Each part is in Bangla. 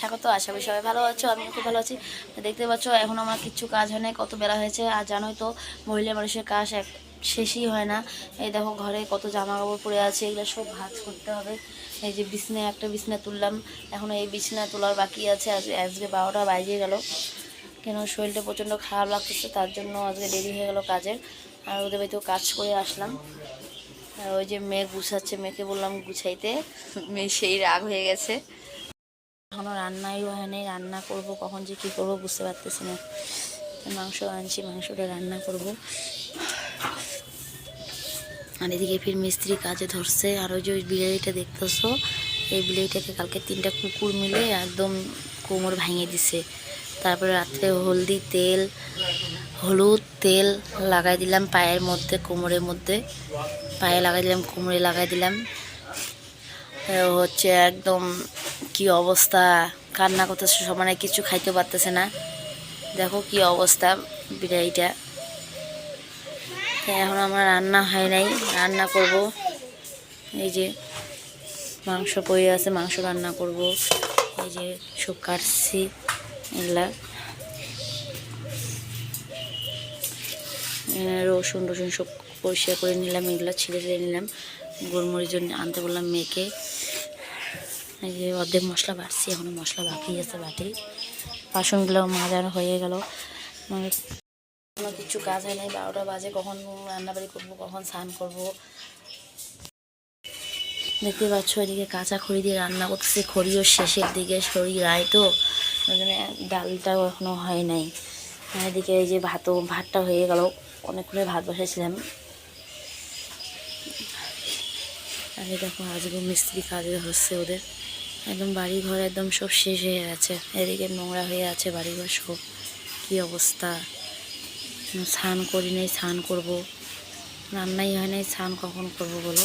স্বাগত, আশা করি সবাই ভালো আছো, আমিও খুব ভালো আছি। দেখতে পাচ্ছ, এখন আমার কিচ্ছু কাজ হয় নাই, কত বেলা হয়েছে, আর জানোই তো, মহিলা মানুষের কাজ এক শেষই হয় না। এই দেখো, ঘরে কত জামা কাপড় পরে আছে, এগুলো সব ভাজ করতে হবে। এই যে বিছনা, একটা বিছনা তুললাম, এখন এই বিছনা তোলার বাকি আছে, আজ, আজকে বারোটা বাজে গেল। কেন, শরীরটা প্রচণ্ড খারাপ লাগতেছে, তার জন্য আজকে দেরি হয়ে গেল কাজের। আর ওদের বাড়িতেও কাজ করে আসলাম। আর ওই যে মেয়ে গুছাচ্ছে, মেয়েকে বললাম গুছাইতে, মেয়ে সেই রাগ হয়ে গেছে। এখনও রান্নাই হয়নি রান্না করব কখন যে কী করব বুঝতে পারতেছি না। মাংস আনছি, মাংসটা রান্না করব। আর এদিকে ফির মিস্ত্রি কাজে ধরছে। আর ওই যে ওই বিলেরিটা দেখতেছো, এই বিলেরিটাকে কালকে তিনটা কুকুর মিলে একদম কোমর ভাঙিয়ে দিছে। তারপরে রাত্রে হলদি তেল, হলুদ তেল লাগাই দিলাম পায়ের মধ্যে, কোমরের মধ্যে। পায়ে লাগাই দিলাম, কোমরে লাগাই দিলাম। হচ্ছে একদম কি অবস্থা, কান্না করতেছে সমানে কিছু খাইতে পারতেছে না। দেখো কি অবস্থা বিড়াইটা। এখন আমার রান্না হয় নাই, রান্না করব। এই যে মাংস পড়ে আছে, মাংস রান্না করব। এই যে সব কাটছি, এগুলা। রসুন রসুন সব পরিষ্কার করে নিলাম, এগুলো ছিঁড়ে ছিঁড়ে নিলাম। গোলমরিচ আনতে বললাম মেয়েকে। এই যে অর্ধেক মশলা বাড়ছি, এখনও মশলা বাকি আছে বাটি বাসনগুলো মাজানো হয়ে গেল। কোনো কিছু কাজ হয় নাই, বারোটা বাজে, কখন রান্নাবাড়ি করব, কখন স্নান করব। দেখতে পাচ্ছ এদিকে কাঁচা খড়ি দিয়ে রান্না করতেছে, খড়িও শেষের দিকে শরীর রায় তো ডালটাও এখনও হয় নাই। এদিকে এই যে ভাতও, ভাতটা হয়ে গেল, অনেকক্ষণ ভাত বসাইছিলাম আর এই দেখো, আজকে মিস্ত্রি কাজে হচ্ছে ওদের। একদম বাড়ি ঘর একদম সব শেষ হয়ে গেছে। এদিকে নোংরা হয়ে আছে বাড়ি ঘর সব। কী অবস্থা? স্নান করি নাই, স্নান করব। রান্নাই হয় নাই, স্নান কখন করব বলো?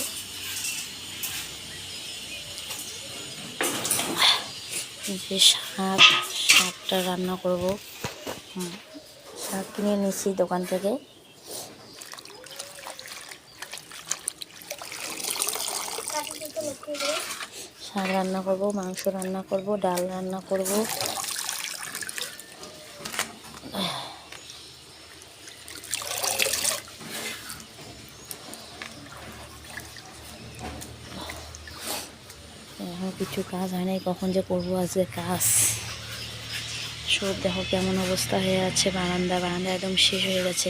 যে শাক, শাকটা রান্না করব। শাক কিনে নিয়েছি দোকান থেকে। শাক রান্না করব, মাংস রান্না করব, ডাল রান্না করব। কিছু কাজ হয় নাই, কখন যে করব আজকে কাজ। সব দেখো কেমন অবস্থা হয়ে আছে, বারান্দা বারান্দা একদম শেষ হয়ে গেছে।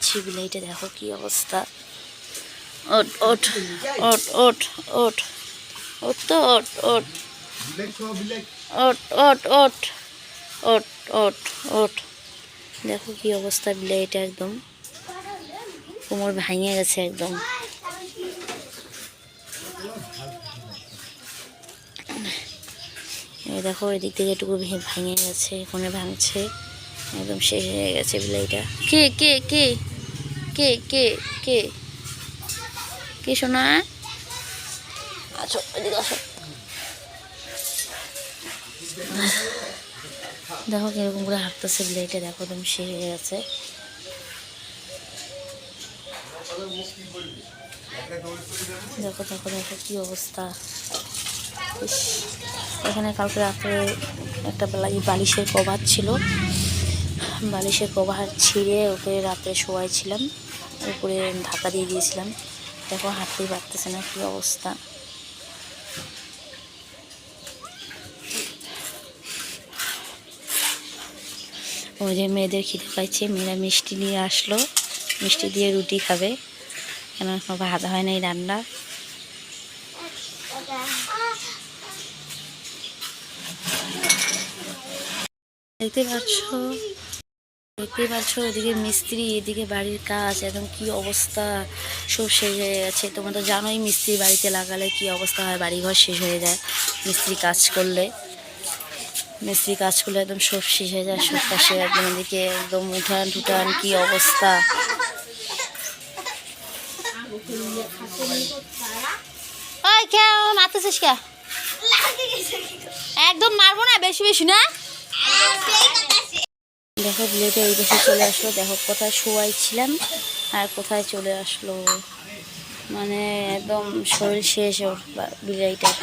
দেখাচ্ছি বিলাইটা দেখো কি অবস্থা। ওট ওট ওট ওট ওট ওট তো ওট ওট। ওট ওট ওট ওট ওট ওট। দেখো কি অবস্থা বিলাইটা একদম। কোমর ভাঙে গেছে একদম। এই দেখো এদিক থেকে একটু ভাঙে গেছে কোনে ভাঙছে। একদম শেষ হয়ে গেছে বিলাইটা কে কে কে? কে কে কে? কে শোনা দেখো কীরকম করে হাঁটতেছে বিলাইটা দেখো একদম সে হয়ে গেছে। দেখো দেখো দেখো কি অবস্থা। এখানে কালকে রাত্রে একটা বেলা- বালিশের কভার ছিল। বালিশের কভার ছিঁড়ে ওকে রাতে শোয়াইছিলাম। উপরে ঢাকা দিয়ে দিয়েছিলাম দেখো, হাঁটতেই পারতেছে না কি অবস্থা। ওই যে মেয়েদের খিদে পাইছে, মেয়েরা মিষ্টি নিয়ে আসলো। মিষ্টি দিয়ে রুটি খাবে। কেন এখনও ভাত হয় নাই রান্না? দেখতে পাচ্ছ? দেখতেই পাচ্ছ, এদিকে মিস্ত্রি, এদিকে বাড়ির কাজ, একদম কি অবস্থা, সব শেষ হয়ে গেছে। তোমরা তো জানোই মিস্ত্রি বাড়িতে লাগালে কি অবস্থা হয়, বাড়িঘর শেষ হয়ে যায়, মিস্ত্রি কাজ করলে। মিস্ত্রি কাজ করলে একদম সব শেষ হয়ে যায়, সব পাশে একদম এদিকে একদম উঠান টুটান কি অবস্থা। ওই কে একদম মারবো না, বেশি বেশি না? দেখো বিলেতে এই পাশে চলে আসলো দেখো কোথায় শোয়াই ছিলাম আর কোথায় চলে আসলো মানে একদম শরীর শেষ ওর বা- বিড়াইটার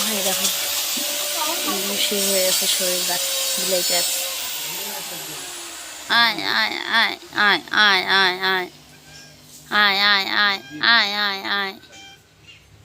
ভাই দেখো একদম হয়ে গেছে শরীর বিড়াইটার আয় আয় আয় আয় আয় আয় আয় আয় আয় আয় আয় আয় আয়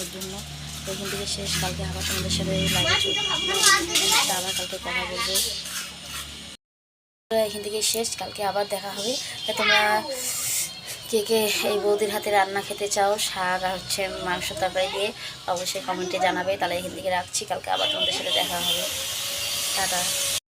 ওর জন্য। এখান থেকে শেষ। কালকে আবার তোমাদের সাথে আবার কালকে কথা বলব। এখান থেকে শেষ। কালকে আবার দেখা হবে। তোমরা কে কে এই বৌদির হাতে রান্না খেতে চাও শাক আর হচ্ছে মাংস তরকারি দিয়ে অবশ্যই কমেন্টে জানাবে। তাহলে এখান থেকে রাখছি। কালকে আবার তোমাদের সাথে দেখা হবে। টাটা।